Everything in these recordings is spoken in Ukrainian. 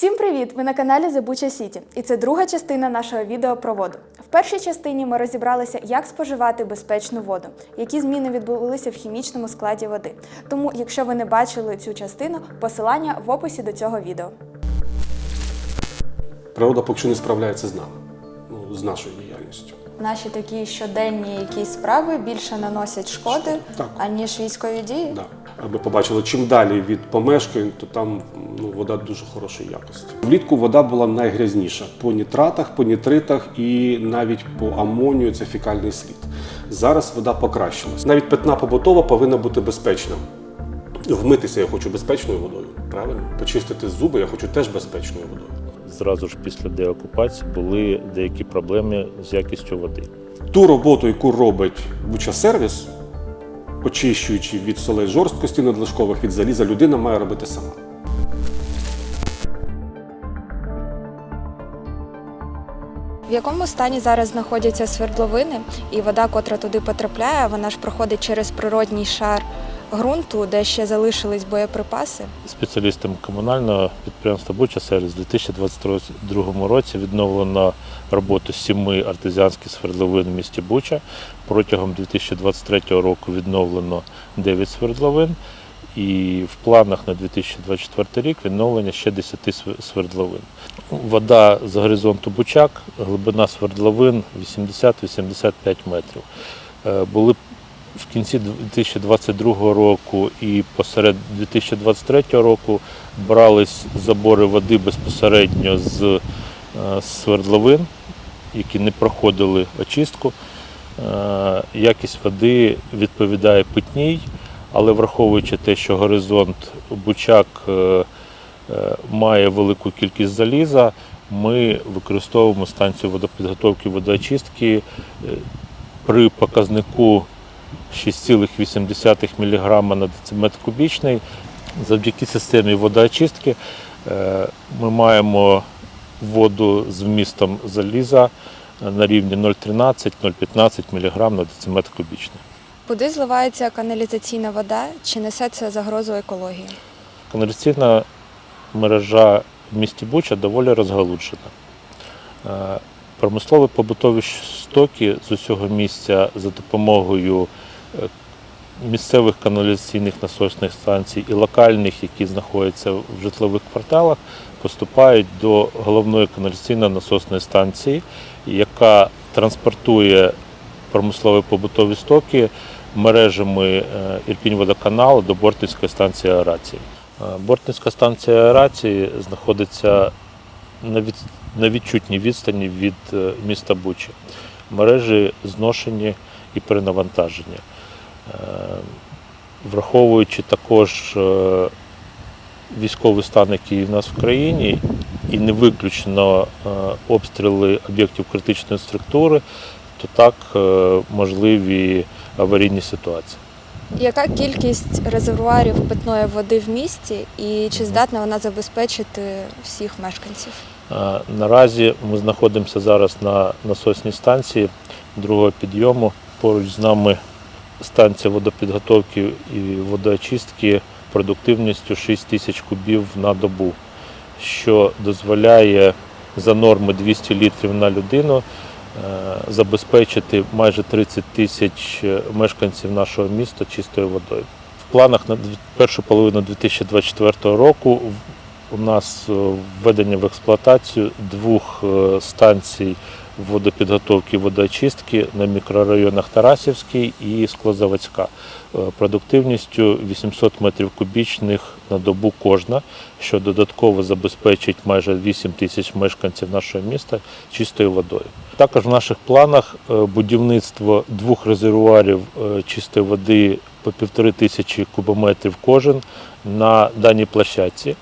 Всім привіт! Ви на каналі Bucha City. І це друга частина нашого відео про воду. В першій частині ми розібралися, як споживати безпечну воду, які зміни відбулися в хімічному складі води. Тому, якщо ви не бачили цю частину, посилання в описі до цього відео. Природа поки що не справляється з нами, ну, з нашою діяльністю. Наші такі щоденні якісь справи більше наносять шкоди, Так. аніж військові дії. Да. Ми побачили, чим далі від помешкань, то там ну, вода дуже хорошої якості. Влітку вода була найгрязніша по нітратах, по нітритах і навіть по амонію це фекальний слід. Зараз вода покращилась. Навіть питна побутова повинна бути безпечна. Вмитися я хочу безпечною водою, правильно? Почистити зуби я хочу теж безпечною водою. Зразу ж після деокупації були деякі проблеми з якістю води. Ту роботу, яку робить Буча сервіс, очищуючи від солей жорсткості надлишкових від заліза, людина має робити сама. В якому стані зараз знаходяться свердловини і вода, котра туди потрапляє, вона ж проходить через природній шар ґрунту, де ще залишились боєприпаси. Спеціалістами комунального підприємства Буча сервіс у 2022 році відновлено роботу сіми артезіанських свердловин в місті Буча. Протягом 2023 року відновлено 9 свердловин. І в планах на 2024 рік відновлення ще 10 свердловин. Вода з горизонту Бучак, глибина свердловин 80-85 метрів. Е, Були в кінці 2022 року і посеред 2023 року брались забори води безпосередньо з е, свердловин, які не проходили очистку. Е, Якість води відповідає питній, але враховуючи те, що горизонт Бучак е, має велику кількість заліза, ми використовуємо станцію водопідготовки водоочистки при показнику 6,8 мг на дециметр кубічний. Завдяки системі водоочистки е, ми маємо воду з вмістом заліза на рівні 0,13-0,15 мг на дециметр кубічний. Куди зливається каналізаційна вода? Чи несе це загрозу екології? Каналізаційна мережа в місті Буча доволі розгалуджена. Е, Промислові побутові стоки з усього місця за допомогою е, місцевих каналізаційних насосних станцій і локальних, які знаходяться в житлових кварталах, поступають до головної каналізаційної насосної станції, яка транспортує промислові побутові стоки мережами е, Ірпінь-Водоканал до Бортницької станції аерації. Е, Бортницька станція аерації знаходиться на, від, на відчутній відстані від е, міста Бучі. Мережі зношені і перенавантажені. Враховуючи також е, військовий стан, який в нас в країні, і не виключено е, обстріли об'єктів критичної структури, то так е, можливі аварійні ситуації. Яка кількість резервуарів питної води в місті і чи здатна вона забезпечити всіх мешканців? Наразі ми знаходимося зараз на насосній станції другого підйому. Поруч з нами станція водопідготовки і водоочистки продуктивністю 6 тисяч кубів на добу, що дозволяє за норми 200 літрів на людину е, забезпечити майже 30 тисяч мешканців нашого міста чистою водою. В планах на першу половину 2024 року у нас е, введення в експлуатацію двох е, станцій водопідготовки і водоочистки на мікрорайонах Тарасівський і Склозаводська е, продуктивністю 800 метрів кубічних на добу кожна, що додатково забезпечить майже 8 тисяч мешканців нашого міста чистою водою. Також в наших планах е, будівництво двох резервуарів е, чистої води по півтори тисячі кубометрів кожен на даній площадці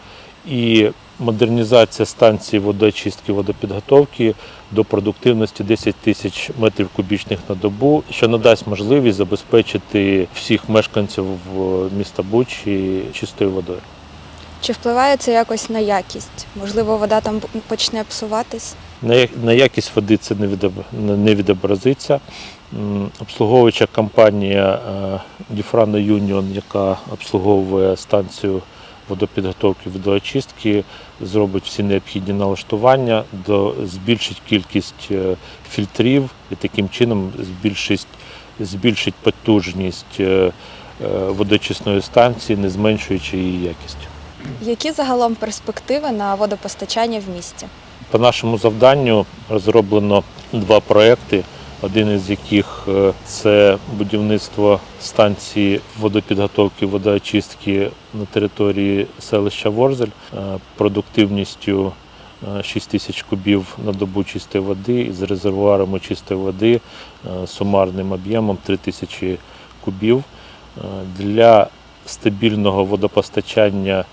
і модернізація станції водоочистки водопідготовки до продуктивності 10 тисяч метрів кубічних на добу, що надасть можливість забезпечити всіх мешканців міста Бучі чистою водою. Чи впливає це якось на якість? Можливо, вода там почне псуватись? На якість води це не відоб- не- не відобразиться. Обслуговуюча компанія Діфрано Юніон, яка обслуговує станцію водопідготовки водоочистки, зробить всі необхідні налаштування, збільшить кількість е, фільтрів і таким чином збільшить, збільшить потужність е, е, водочисної станції, не зменшуючи її якість. Які загалом перспективи на водопостачання в місті? По нашому завданню розроблено два проекти. Один із яких е, це будівництво станції водопідготовки водоочистки на території селища Ворзель е, продуктивністю е, 6 тисяч кубів на добу чистої води із резервуарами чистої води е, сумарним об'ємом 3 тисячі кубів. Е, Для стабільного водопостачання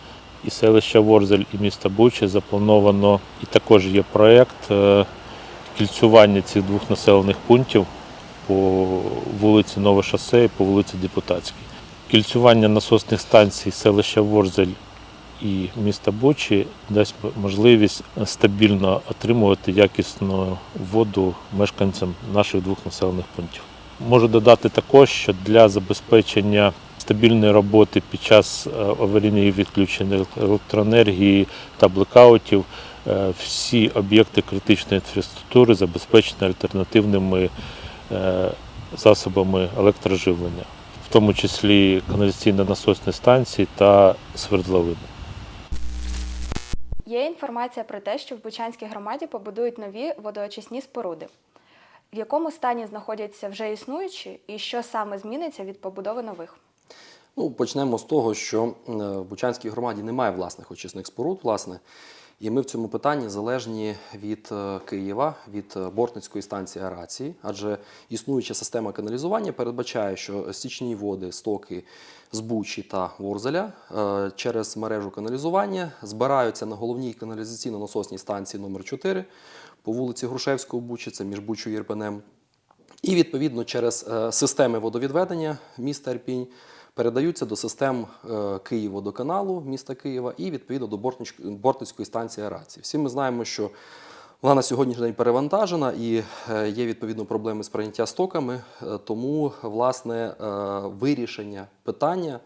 і селища Ворзель, і міста Буча заплановано і також є проєкт е, кільцювання цих двох населених пунктів по вулиці Нове Шосе і по вулиці Депутатській. Кільцювання насосних станцій селища Ворзель і міста Бучі дасть можливість стабільно отримувати якісну воду мешканцям наших двох населених пунктів. Можу додати також, що для забезпечення стабільної роботи під час е, аварійних відключень електроенергії та блекаутів е, всі об'єкти критичної інфраструктури забезпечені альтернативними е, засобами електроживлення, в тому числі каналізаційно-насосні станції та свердловини. Є інформація про те, що в Бучанській громаді побудують нові водоочисні споруди. В якому стані знаходяться вже існуючі, і що саме зміниться від побудови нових? Ну, почнемо з того, що е, в Бучанській громаді немає власних очисних споруд, власне. І ми в цьому питанні залежні від е, Києва, від е, Бортницької станції аерації, адже існуюча система каналізування передбачає, що стічні води, стоки з Бучі та Ворзеля через мережу каналізування збираються на головній каналізаційно-насосній станції номер 4 по вулиці Грушевського Бучі, це між Бучою і Ірпенем. І відповідно через системи водовідведення міста Ірпінь передаються до систем е, Київводоканалу міста Києва і відповідно до Бортницької станції аерації. Всі ми знаємо, що вона на сьогоднішній день перевантажена і е, є відповідно проблеми з прийняття стоками. Е, Тому власне вирішення питання.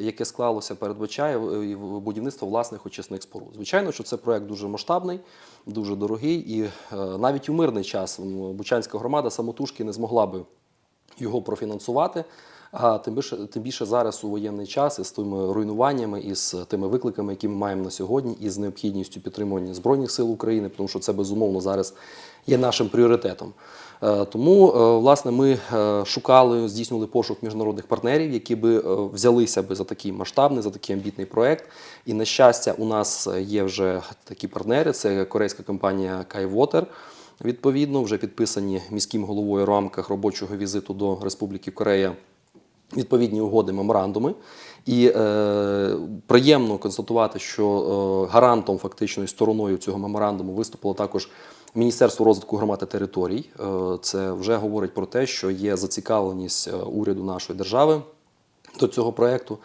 Яке склалося, передбачає будівництво власних очисних споруд. Звичайно, що це проект дуже масштабний, дуже дорогий, і навіть у мирний час Бучанська громада самотужки не змогла би його профінансувати. А тим більше, тим більше зараз у воєнний час із тими руйнуваннями, із тими викликами, які ми маємо на сьогодні, і з необхідністю підтримування збройних сил України, тому що це безумовно зараз є нашим пріоритетом. Е, Тому, е, власне, ми е, шукали, здійснювали пошук міжнародних партнерів, які би взялися би за такий масштабний, за такий амбітний проект. І на щастя, у нас є вже такі партнери: це корейська компанія Kaiwater, Відповідно, вже підписані міським головою в рамках робочого візиту до Республіки Корея відповідні угоди, меморандуми. І е, приємно констатувати, що е, гарантом фактичною стороною цього меморандуму виступило також Міністерство розвитку громад та територій. Е, це вже говорить про те, що є зацікавленість е, уряду нашої держави до цього проєкту.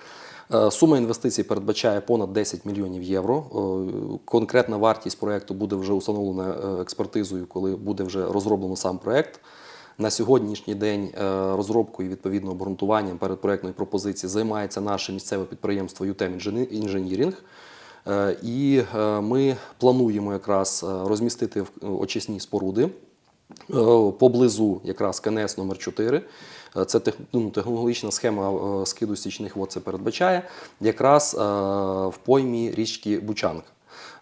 Е, Сума інвестицій передбачає понад 10 мільйонів євро. Е, Конкретна вартість проєкту буде вже установлена е, експертизою, коли буде вже розроблено сам проєкт. На сьогоднішній день е, розробкою відповідно обґрунтуванням передпроектної пропозиції займається наше місцеве підприємство UTEM Engineering. Е, І е, ми плануємо якраз розмістити очисні споруди поблизу якраз КНС номер 4 Е, Це ну, технологічна схема скиду стічних вод це передбачає якраз в поймі річки Бучанка.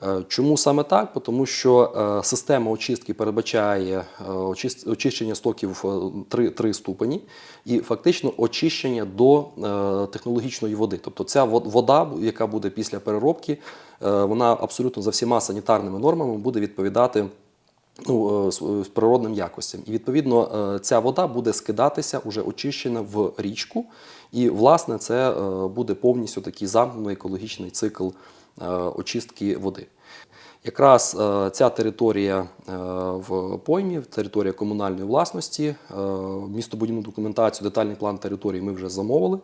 Е, Чому саме так? Тому що е, система очистки передбачає е, очищення стоків е, три, три ступені і фактично очищення до технологічної води. Тобто ця вода, яка буде після переробки, вона абсолютно за всіма санітарними нормами буде відповідати ну, природним якостям. І відповідно ця вода буде скидатися уже очищена в річку, і власне це буде повністю такий замкнений екологічний цикл очистки води. Якраз е, ця територія е, в поймі, територія комунальної власності, е, містобудівну документацію, детальний план території ми вже замовили.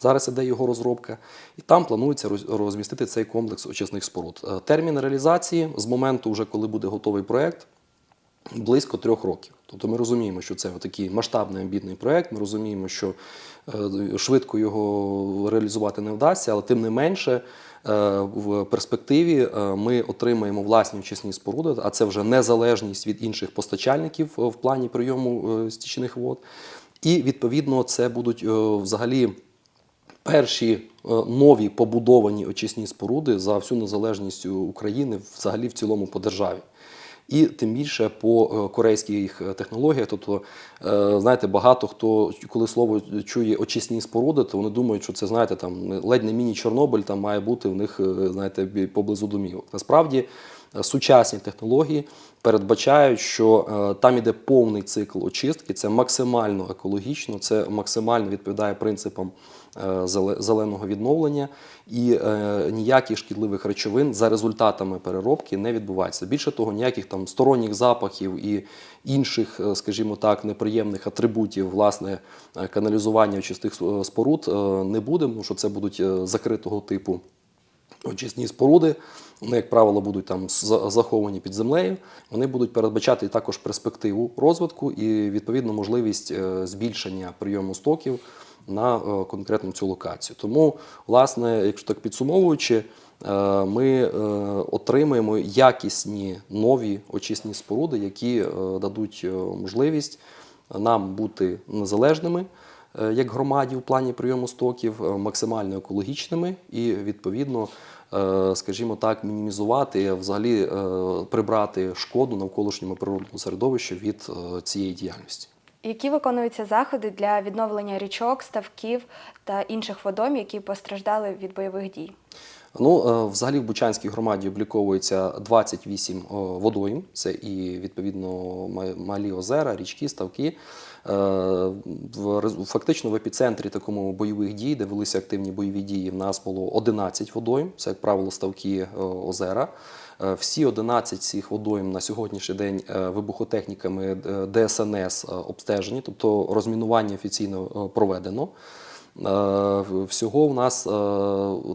Зараз іде його розробка, і там планується розмістити цей комплекс очисних споруд. Е, Термін реалізації з моменту, вже коли буде готовий проект, близько трьох років. Тобто ми розуміємо, що це такий масштабний амбітний проект. Ми розуміємо, що е, швидко його реалізувати не вдасться, але тим не менше е, в перспективі е, ми отримаємо власні очисні споруди, а це вже незалежність від інших постачальників е, в плані прийому е, стічних вод. І відповідно це будуть е, взагалі перші е, нові побудовані очисні споруди за всю незалежність України, взагалі в цілому по державі. І тим більше по е, корейських е, технологіях. Тобто, е, знаєте, багато хто, коли слово чує очисні споруди, то вони думають, що це знаєте, там ледь не міні-Чорнобиль там має бути в них, знаєте, поблизу домівок. Насправді сучасні технології передбачають, що е, там іде повний цикл очистки, це максимально екологічно, це максимально відповідає принципам зеленого відновлення, і е, ніяких шкідливих речовин за результатами переробки не відбувається. Більше того, ніяких там сторонніх запахів і інших, е, скажімо так, неприємних атрибутів власне е, каналізування очистих е, споруд е, не буде, тому що це будуть е, закритого типу очисні споруди. Вони, як правило, будуть там заховані під землею. Вони будуть передбачати також перспективу розвитку і відповідно можливість е, збільшення прийому стоків на е, конкретну цю локацію. Тому, власне, якщо так підсумовуючи, е, ми е, отримаємо якісні нові очисні споруди, які дадуть можливість нам бути незалежними як громаді в плані прийому стоків, максимально екологічними і відповідно, скажімо так, мінімізувати, взагалі прибрати шкоду навколишньому природному середовищу від цієї діяльності. Які виконуються заходи для відновлення річок, ставків та інших водойм, які постраждали від бойових дій? Ну, е, взагалі в Бучанській громаді обліковується 28 е, водойм. Це і відповідно малі озера, річки, ставки. Е, Фактично в епіцентрі такому бойових дій, де велися активні бойові дії, в нас було 11 водойм. Це, як правило, ставки озера. Е, Всі 11 цих водойм на сьогоднішній день е, вибухотехніками е, ДСНС обстежені, тобто розмінування офіційно проведено. Всього в нас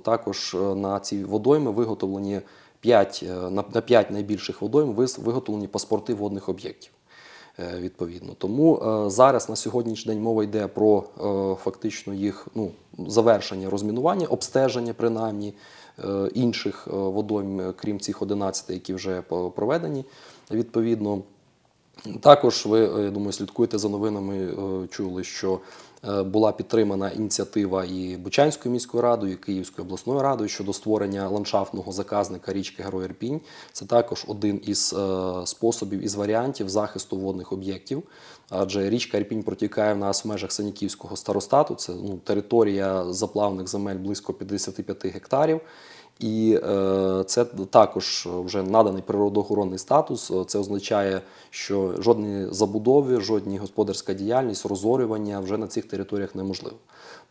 також на ці водойми виготовлені 5, на 5 найбільших водойм виготовлені паспорти водних об'єктів. Відповідно, тому зараз на сьогоднішній день мова йде про фактично їх ну, завершення розмінування, обстеження принаймні інших е, водойм, е, крім цих 11, які вже проведені. Відповідно, також ви, е, я думаю, слідкуєте за новинами, е, чули, що е, була підтримана ініціатива і Бучанською міською радою, і Київською обласною радою щодо створення ландшафтного заказника річки Герой Ірпінь. Це також один із способів із варіантів захисту водних об'єктів. Адже річка Ірпінь протікає в нас в межах Саніківського старостату. Це ну, територія заплавних земель близько 55 гектарів. І е, це також вже наданий природоохоронний статус. Е, Це означає, що жодні забудови, жодні господарська діяльність, розорювання вже на цих територіях неможливо.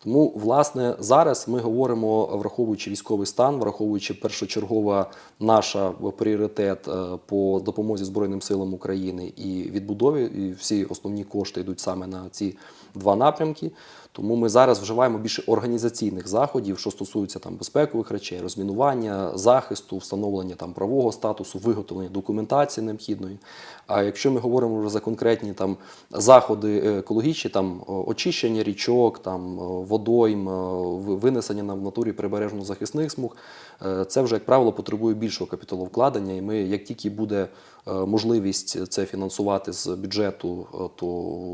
Тому, власне, зараз ми говоримо, враховуючи військовий стан, враховуючи першочергова наша пріоритет е, по допомозі Збройним силам України і відбудові, і всі основні кошти йдуть саме на ці два напрямки. Тому ми зараз вживаємо більше організаційних заходів, що стосуються там безпекових речей, розмінування, захисту, встановлення там правового статусу, виготовлення документації необхідної. А якщо ми говоримо вже за конкретні там заходи е, екологічні, там очищення річок, там водойм, винесення нам в натурі прибережно-захисних смуг, е, це вже, як правило, потребує більшого капіталовкладення. І ми, як тільки буде е, можливість це фінансувати з бюджету, е, то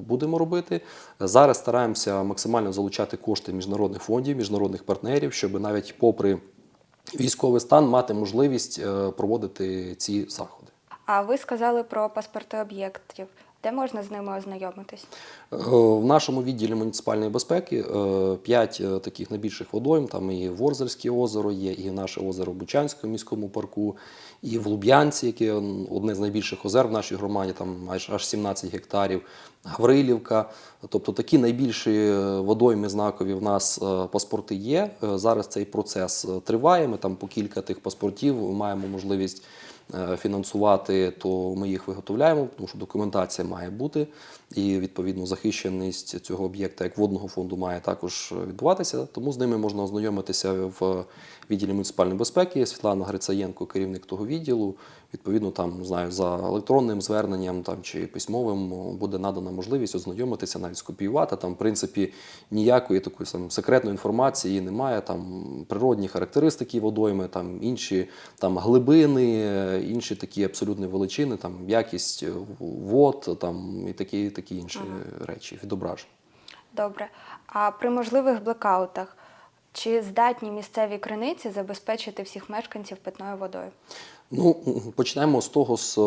будемо робити. Зараз стараємося максимально залучати кошти міжнародних фондів, міжнародних партнерів, щоб навіть попри військовий стан мати можливість е, проводити ці заходи. А ви сказали про паспорти об'єктів. Де можна з ними ознайомитись? Е, В нашому відділі муніципальної безпеки е, п'ять е, таких найбільших водойм. Там і Ворзельське озеро є, і наше озеро в Бучанському міському парку, і в Луб'янці, яке одне з найбільших озер в нашій громаді, там аж аж 17 гектарів. Гаврилівка. Тобто такі найбільші водойми знакові в нас паспорти є. Зараз цей процес триває. Ми там по кілька тих паспортів маємо можливість фінансувати, то ми їх виготовляємо, тому що документація має бути, і відповідно захищеність цього об'єкта як водного фонду має також відбуватися. Тому з ними можна ознайомитися в відділі муніципальної безпеки. Світлана Грицаєнко, керівник того відділу. Відповідно, там не знаю, за електронним зверненням там чи письмовим буде надана можливість ознайомитися, навіть скопіювати. Там, в принципі, ніякої такої там, секретної інформації немає. Там природні характеристики водойми, там інші там глибини, інші такі абсолютні величини, там якість е, вод, там і такі, такі інші речі відображені. Добре. А при можливих блекаутах чи здатні місцеві криниці забезпечити всіх мешканців питною водою? Ну, почнемо з того, з, е,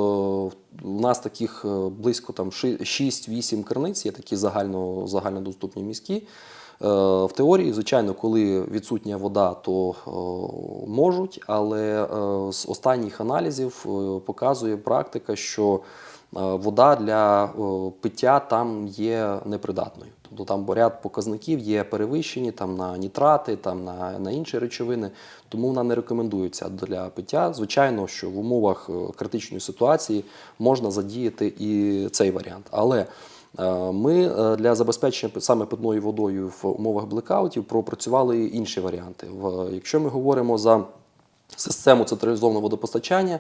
у нас таких е, близько там 6-8 криниць, є такі загально, загальнодоступні міські. Е, В теорії, звичайно, коли відсутня вода, то можуть, але з останніх аналізів показує практика, що вода для е, пиття там є непридатною. Тобто там ряд показників є перевищені там, на нітрати, там, на, на інші речовини, тому вона не рекомендується для пиття. Звичайно, що в умовах е, критичної ситуації можна задіяти і цей варіант. Але е, ми е, для забезпечення саме питною водою в умовах блекаутів пропрацювали інші варіанти. Якщо ми говоримо за систему централізованого водопостачання.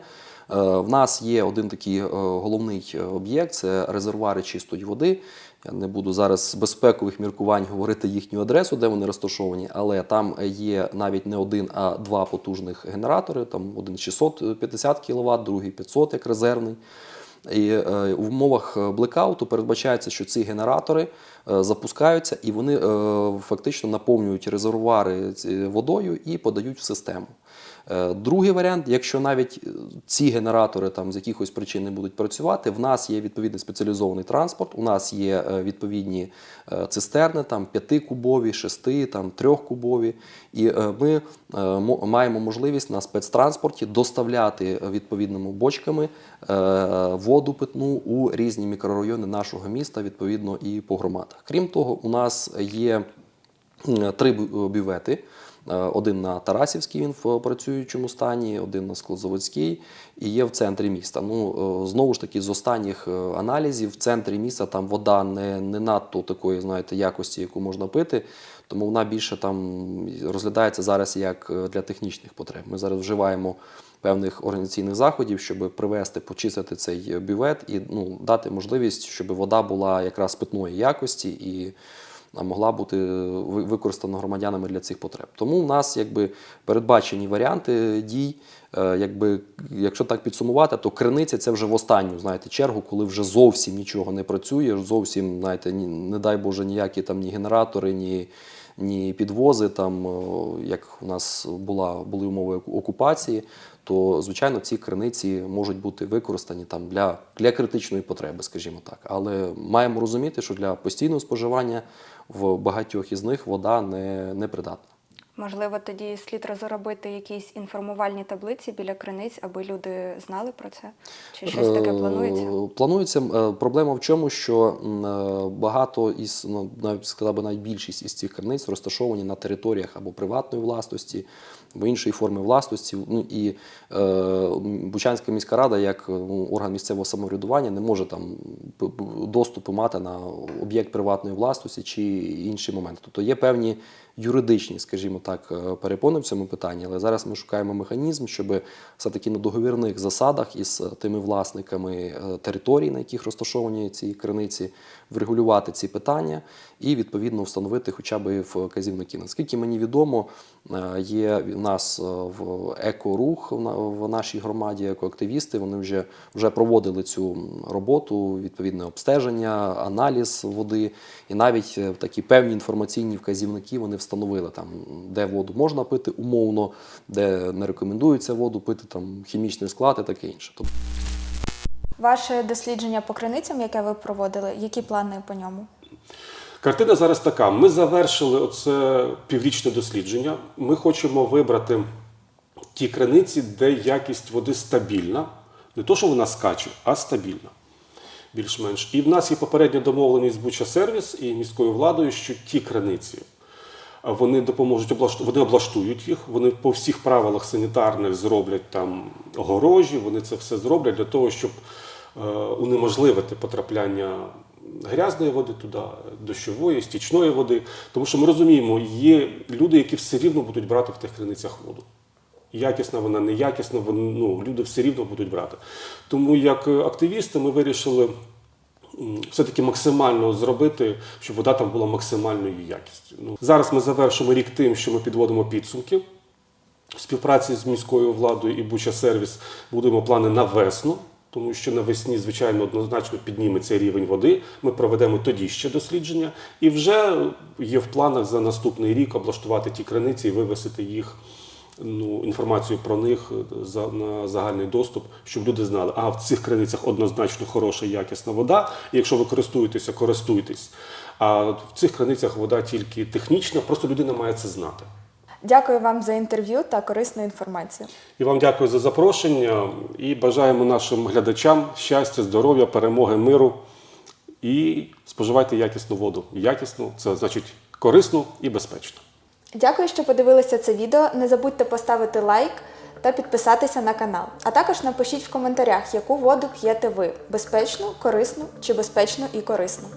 Е, В нас є один такий е, головний е, об'єкт це резервуари чистої води. Я не буду зараз з безпекових міркувань говорити їхню адресу, де вони розташовані, але там є навіть не один, а два потужних генератори. Там один 650 кВт, другий 500 як резервний. І в умовах блекауту передбачається, що ці генератори запускаються і вони фактично наповнюють резервуари водою і подають в систему. Е, Другий варіант, якщо навіть е, ці генератори там з якихось причин не будуть працювати, в нас є відповідний спеціалізований транспорт, у нас є е, відповідні цистерни, там 5-кубові, 6, там 3-кубові. І ми маємо можливість на спецтранспорті доставляти відповідними бочками воду питну у різні мікрорайони нашого міста, відповідно, і по громадах. Крім того, у нас є три бювети. Е, Один на Тарасівській, він в працюючому стані, один на Склозаводській і є в центрі міста. Ну, е, знову ж таки, з останніх е, аналізів, в центрі міста там вода не, не надто такої, знаєте, якості, яку можна пити, тому вона більше там розглядається зараз як для технічних потреб. Ми зараз вживаємо певних організаційних заходів, щоб привести, почистити цей бювет і ну, дати можливість, щоб вода була якраз питної якості і а могла бути використана громадянами для цих потреб. Тому в нас якби передбачені варіанти дій. Е, Якби, якщо так підсумувати, то криниця це вже в останню знаєте, чергу, коли вже зовсім нічого не працює, зовсім знаєте, ні, не дай Боже, ніякі там ні генератори, ні, ні підвози, там, як у нас була, були умови окупації, то звичайно ці криниці можуть бути використані там для, для критичної потреби, скажімо так. Але маємо розуміти, що для постійного споживання в багатьох із них вода не, не придатна. Можливо, тоді слід розробити якісь інформувальні таблиці біля криниць, аби люди знали про це? Чи щось таке Е, планується? Планується. Е, Проблема в чому, що е, багато із, ну, навіть сказав би, навіть більшість із цих криниць розташовані на територіях або приватної власності, або іншої форми власності. Ну і е, Бучанська міська рада, як ну, орган місцевого самоврядування, не може там доступу мати на об'єкт приватної власності чи інші моменти. Тобто є певні юридичні, скажімо так, е, перепони в цьому питанні, але зараз ми шукаємо механізм, щоб все-таки на договірних засадах із е, тими власниками е, територій, на яких розташовані ці криниці, врегулювати ці питання і відповідно встановити хоча б вказівники. Наскільки мені відомо, є в нас в екорух в нашій громаді, екоактивісти. Вони вже вже проводили цю роботу, відповідне обстеження, аналіз води, і навіть такі певні інформаційні вказівники вони встановили там, де воду можна пити умовно, де не рекомендується воду пити, там хімічний склад і таке інше. Ваше дослідження по криницям, яке ви проводили, які плани по ньому? Картина зараз така. Ми завершили оце піврічне дослідження. Ми хочемо вибрати ті криниці, де якість води стабільна. Не то, що вона скаче, а стабільна. Більш-менш. І в нас є попередня домовленість з Буча Сервіс і міською владою, що ті криниці, Вони допоможуть облашт... вони облаштують їх. Вони по всіх правилах санітарних зроблять там огорожі. Вони це все зроблять для того, щоб е, унеможливити потрапляння грязної води туди, дощової, стічної води. Тому що ми розуміємо, є люди, які все рівно будуть брати в тих криницях воду. Якісна вона, неякісна, ну, люди все рівно будуть брати. Тому як е, активісти ми вирішили все-таки максимально зробити, щоб вода там була максимальною якістю. Ну, зараз ми завершимо рік тим, що ми підводимо підсумки. В співпраці з міською владою і Буча Сервіс будемо плани на весну, тому що навесні, звичайно, однозначно підніметься рівень води. Ми проведемо тоді ще дослідження, і вже є в планах за наступний рік облаштувати ті криниці і вивесити їх. Ну, інформацію про них за, на загальний доступ, щоб люди знали, а в цих криницях однозначно хороша якісна вода. І якщо ви користуєтеся, користуйтесь. А в цих криницях вода тільки технічна, просто людина має це знати. Дякую вам за інтерв'ю та корисну інформацію. І вам дякую за запрошення і бажаємо нашим глядачам щастя, здоров'я, перемоги, миру і споживайте якісну воду. Якісну це значить корисну і безпечну. Дякую, що подивилися це відео. Не забудьте поставити лайк та підписатися на канал. А також напишіть в коментарях, яку воду п'єте ви: безпечну, корисну чи безпечну і корисну.